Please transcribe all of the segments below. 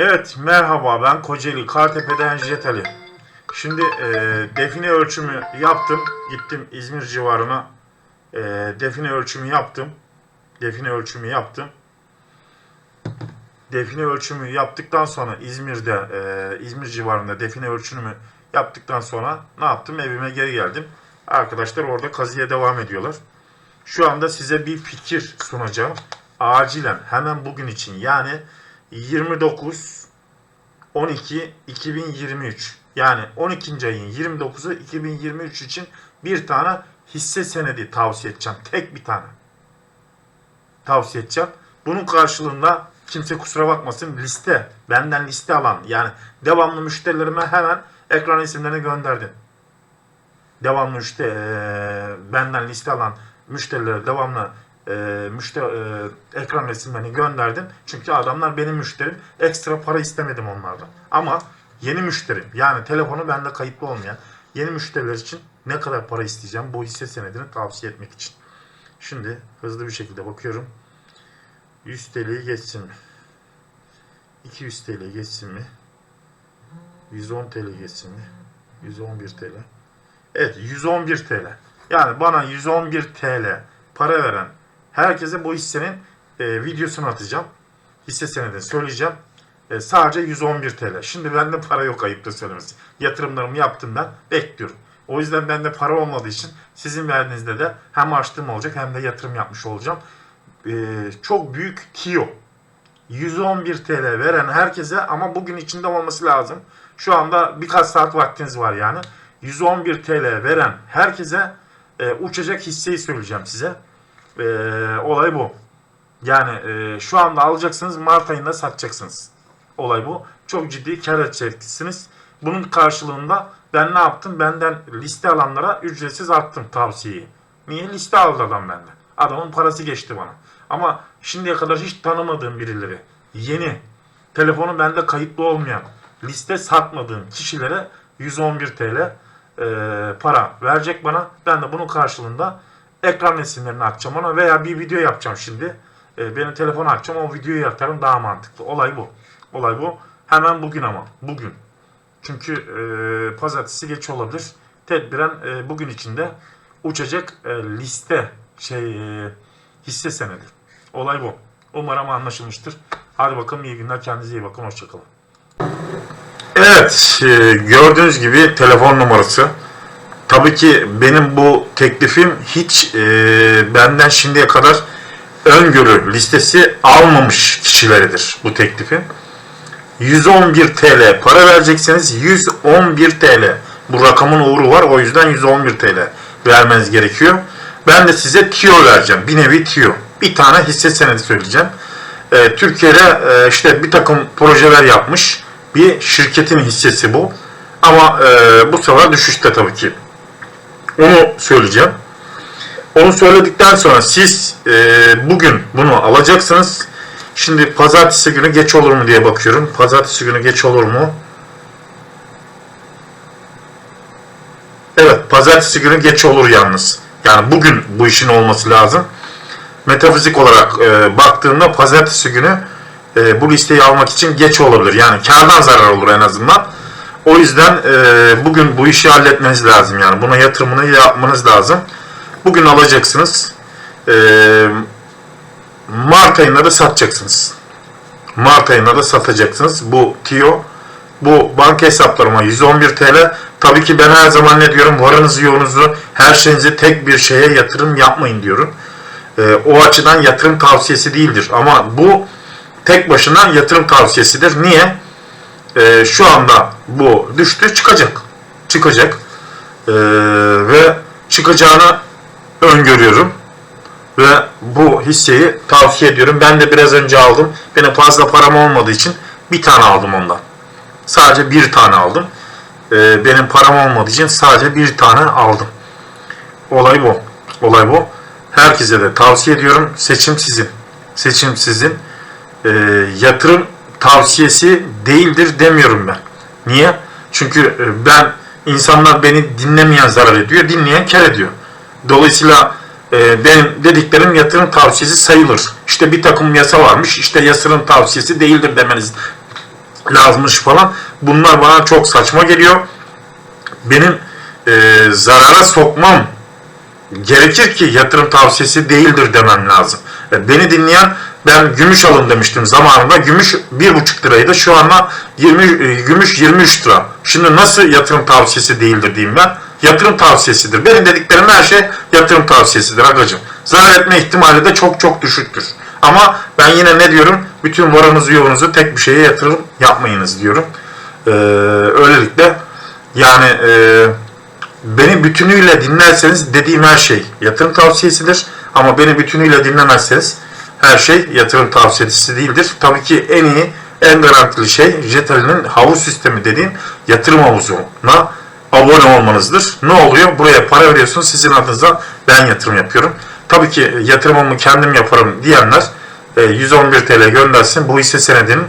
Evet merhaba ben Kocaeli Kartepe'den Jet Ali. Şimdi e, define ölçümü yaptım. Gittim İzmir civarına. E, define ölçümü yaptım. Define ölçümü yaptım. Define ölçümü yaptıktan sonra İzmir'de e, İzmir civarında define ölçümü yaptıktan sonra ne yaptım? Evime geri geldim. Arkadaşlar orada kazıya devam ediyorlar. Şu anda size bir fikir sunacağım. Acilen hemen bugün için yani 29 12 2023 yani 12. ayın 29'u 2023 için bir tane hisse senedi tavsiye edeceğim. Tek bir tane tavsiye edeceğim. Bunun karşılığında kimse kusura bakmasın liste benden liste alan yani devamlı müşterilerime hemen ekran isimlerini gönderdim. Devamlı işte eee, benden liste alan müşterilere devamlı eee müşteri eee, ekran resimlerini gönderdim. Çünkü adamlar benim müşterim. Ekstra para istemedim onlardan. Ama yeni müşterim yani telefonu bende kayıtlı olmayan yeni müşteriler için ne kadar para isteyeceğim bu hisse senedini tavsiye etmek için. Şimdi hızlı bir şekilde bakıyorum. 100 TL'yi geçsin mi? 200 TL geçsin mi? 110 TL geçsin mi? 111 TL. Evet 111 TL. Yani bana 111 TL para veren herkese bu hissenin e, videosunu atacağım. Hisse senedini söyleyeceğim. E, sadece 111 TL. Şimdi bende para yok ayıptır söylemesi. Yatırımlarımı yaptım ben. Bekliyorum. O yüzden bende para olmadığı için sizin verdiğinizde de hem açtığım olacak hem de yatırım yapmış olacağım. E, çok büyük TIO. 111 TL veren herkese ama bugün içinde olması lazım. Şu anda birkaç saat vaktiniz var yani. 111 TL veren herkese e, uçacak hisseyi söyleyeceğim size. E, olay bu. Yani e, şu anda alacaksınız Mart ayında satacaksınız. Olay bu. Çok ciddi kar edeceksiniz. Bunun karşılığında ben ne yaptım? Benden liste alanlara ücretsiz attım tavsiyeyi. Niye? Liste aldı adam benden. Adamın parası geçti bana. Ama şimdiye kadar hiç tanımadığım birileri, yeni, telefonu bende kayıtlı olmayan, liste satmadığım kişilere 111 TL e, para verecek bana. Ben de bunun karşılığında ekran resimlerini atacağım ona veya bir video yapacağım şimdi. E, benim telefonu açacağım o videoyu atarım daha mantıklı. Olay bu. Olay bu. Hemen bugün ama. Bugün. Çünkü e, pazartesi geç olabilir. Tedbiren e, bugün içinde uçacak e, liste şey e, hisse senedi. Olay bu. Umarım anlaşılmıştır. Hadi bakalım iyi günler. Kendinize iyi bakın. Hoşçakalın. Evet. e, gördüğünüz gibi telefon numarası. Tabii ki benim bu teklifim hiç e, benden şimdiye kadar öngörü listesi almamış kişileridir bu teklifin. 111 TL para vereceksiniz. 111 TL. Bu rakamın uğru var. O yüzden 111 TL vermeniz gerekiyor. Ben de size TIO vereceğim. Bir nevi TIO. Bir tane hisse senedi söyleyeceğim. Ee, Türkiye'de e, işte bir takım projeler yapmış. Bir şirketin hissesi bu. Ama e, bu sefer düşüşte tabii ki. Onu söyleyeceğim. Onu söyledikten sonra siz e, bugün bunu alacaksınız. Şimdi pazartesi günü geç olur mu diye bakıyorum. Pazartesi günü geç olur mu? Evet, pazartesi günü geç olur yalnız. Yani bugün bu işin olması lazım. Metafizik olarak e, baktığımda pazartesi günü e, bu listeyi almak için geç olabilir. Yani kardan zarar olur en azından. O yüzden e, bugün bu işi halletmeniz lazım. Yani buna yatırımını yapmanız lazım. Bugün alacaksınız. E, Mart ayında da satacaksınız. Mart ayında da satacaksınız. Bu TIO bu banka hesaplarıma 111 TL. Tabii ki ben her zaman ne diyorum? Varınızı yoğunuzu her şeyinizi tek bir şeye yatırım yapmayın diyorum. Ee, o açıdan yatırım tavsiyesi değildir. Ama bu tek başına yatırım tavsiyesidir. Niye? Ee, şu anda bu düştü çıkacak. Çıkacak. Ee, ve çıkacağını öngörüyorum ve bu hisseyi tavsiye ediyorum. Ben de biraz önce aldım. Benim fazla param olmadığı için bir tane aldım ondan. Sadece bir tane aldım. Ee, benim param olmadığı için sadece bir tane aldım. Olay bu. Olay bu. Herkese de tavsiye ediyorum. Seçim sizin. Seçim sizin. Ee, yatırım tavsiyesi değildir demiyorum ben. Niye? Çünkü e, ben insanlar beni dinlemeyen zarar ediyor, dinleyen kar ediyor. Dolayısıyla e, benim dediklerim yatırım tavsiyesi sayılır. İşte bir takım yasa varmış, işte yatırım tavsiyesi değildir demeniz lazımmış falan. Bunlar bana çok saçma geliyor. Benim e, zarara sokmam gerekir ki yatırım tavsiyesi değildir demem lazım. E, Beni dinleyen ben gümüş alın demiştim zamanında. Gümüş 1,5 liraydı. Şu anda 20, e, gümüş 23 lira. Şimdi nasıl yatırım tavsiyesi değildir diyeyim ben. Yatırım tavsiyesidir. Benim dediklerim her şey yatırım tavsiyesidir agacım. Zarar etme ihtimali de çok çok düşüktür. Ama ben yine ne diyorum? Bütün varanızı yoğunuzu tek bir şeye yatırım yapmayınız diyorum. Ee, öylelikle yani e, beni bütünüyle dinlerseniz dediğim her şey yatırım tavsiyesidir. Ama beni bütünüyle dinlemezseniz her şey yatırım tavsiyesi değildir. Tabii ki en iyi, en garantili şey Jetali'nin havuz sistemi dediğim yatırım havuzuna abone olmanızdır. Ne oluyor? Buraya para veriyorsunuz. Sizin adınıza ben yatırım yapıyorum. Tabii ki yatırımımı kendim yaparım diyenler e, 111 TL göndersin. Bu hisse senedinin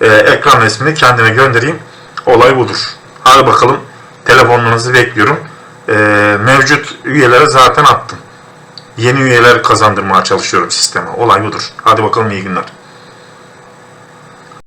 e, ekran resmini kendime göndereyim. Olay budur. Hadi bakalım telefonlarınızı bekliyorum. E, mevcut üyelere zaten attım. Yeni üyeler kazandırmaya çalışıyorum sisteme. Olay budur. Hadi bakalım iyi günler.